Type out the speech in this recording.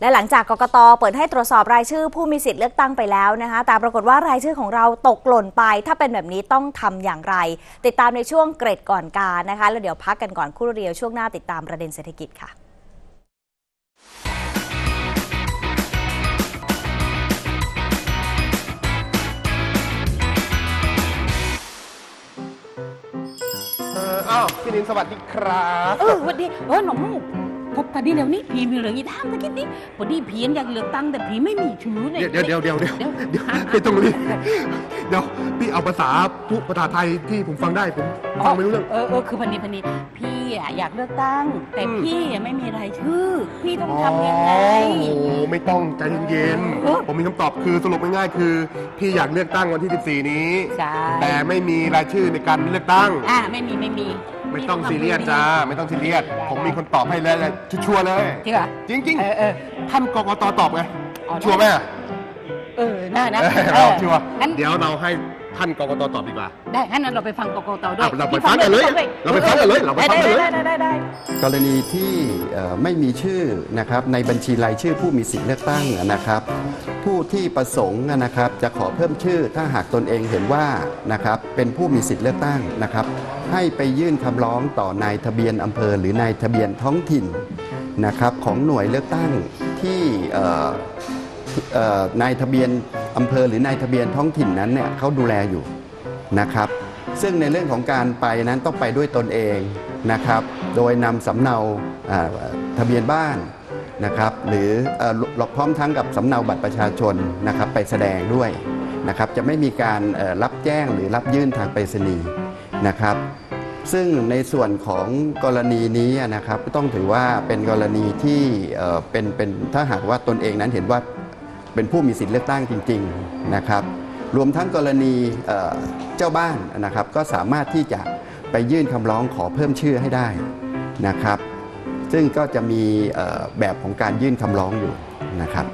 และหลังจากกกตเปิดให้ตรวจสอบรายชื่อผู้มีสิทธิ์เลือกตั้งไปแล้วนะคะ แต่ปรากฏว่ารายชื่อของเราตกหล่นไป ถ้าเป็นแบบนี้ต้องทำอย่างไร ติดตามในช่วงเกรดก่อนการนะคะ แล้วเดี๋ยวพักกันก่อนครู่เดียวช่วงหน้าติดตามประเด็นเศรษฐกิจค่ะเอออ้าวพี่นินสวัสดีครับ เออวันดีเออหนองมูก พบกันนี่แล้วนี่ผีมีเหลืองอีท่ามตะกี้นี่วันนี้ผียังอยากเลือกตั้งแต่ผีไม่มีชื่อเลยเดี๋ยวเดี๋ยวเดี๋ยวเดี๋ยวเดี๋ยวเดี๋ยวไม่ต้องรีบเดี๋ยวพี่เอาภาษาผู้ภาษาไทยที่ผมฟังได้ผมฟังไม่รู้เรื่อง เออเออคือพันนี้พันนี้พี่อะอยากเลือกตั้ง แต่อืมพี่อะไม่มีรายชื่อ พี่ต้องทำยังไง โอ้โหไม่ต้องใจเย็นเออๆผมมีคำตอบคือสรุปง่ายๆคือ พี่อยากเลือกตั้งวันที่ 14 นี้ ใช่ แต่ไม่มีรายชื่อในการเลือกตั้ง อ่าไม่มีไม่มี ไม่ต้องซีเรียสจ้า ไม่ต้องซีเรียส ผมมีคนตอบให้แล้วชัวร์ๆเลย จริงเหรอจริงเออเออ ๆท่านกกตตอบไงเอาได้ชัวร์ไหมอะเออน่านะเออเอเราอชัวร์งั้น เดี๋ยวเราให้ ท่านกกตตอบดีกว่า ได้งั้นเราไปฟังกกตด้วอะยเราไปฟังกันเลยพี่เราไปฟังกันเลย เราไปฟังกันเลยได้ได้ได้ได้ได้ กรณีที่เอ่อไม่มีชื่อนะครับในบัญชีรายชื่อผู้มีสิทธิเลือกตั้งนะครับ ผู้ที่ประสงค์นะครับจะขอเพิ่มชื่อถ้าหากตนเองเห็นว่านะครับเป็นผู้มีสิทธิเลือกตั้งนะครับ ให้ไปยื่นคำร้องต่อนายทะเบียนอำเภอ หรือนายทะเบียนท้องถิ่นนะครับของหน่วยเลือกตั้งที่เอ่อ เอ่อนายทะเบียน อำเภอหรือนายทะเบียนท้องถิ่นนั้นเนี่ยเขาดูแลอยู่นะครับ ซึ่งในเรื่องของการไปนั้นต้องไปด้วยตนเองนะครับ โดยนำสำเนาทะเบียนบ้านนะครับ หรือหลอกพร้อมทั้งกับสำเนาบัตรประชาชนนะครับไปแสดงด้วยนะครับจะไม่มีการรับแจ้งหรือรับยื่นทางไปรษณีย์นะครับ ซึ่งในส่วนของกรณีนี้นะครับก็ต้องถือว่าเป็นกรณีที่เอ่อเป็นเป็นถ้าหากว่าตนเองนั้นเห็นว่า เป็นผู้มีสิทธิ์เลือกตั้งจริงๆนะครับ รวมทั้งกรณีเจ้าบ้านนะครับ ก็สามารถที่จะไปยื่นคำร้องขอเพิ่มชื่อให้ได้นะครับ ซึ่งก็จะมีแบบของการยื่นคำร้องอยู่นะครับ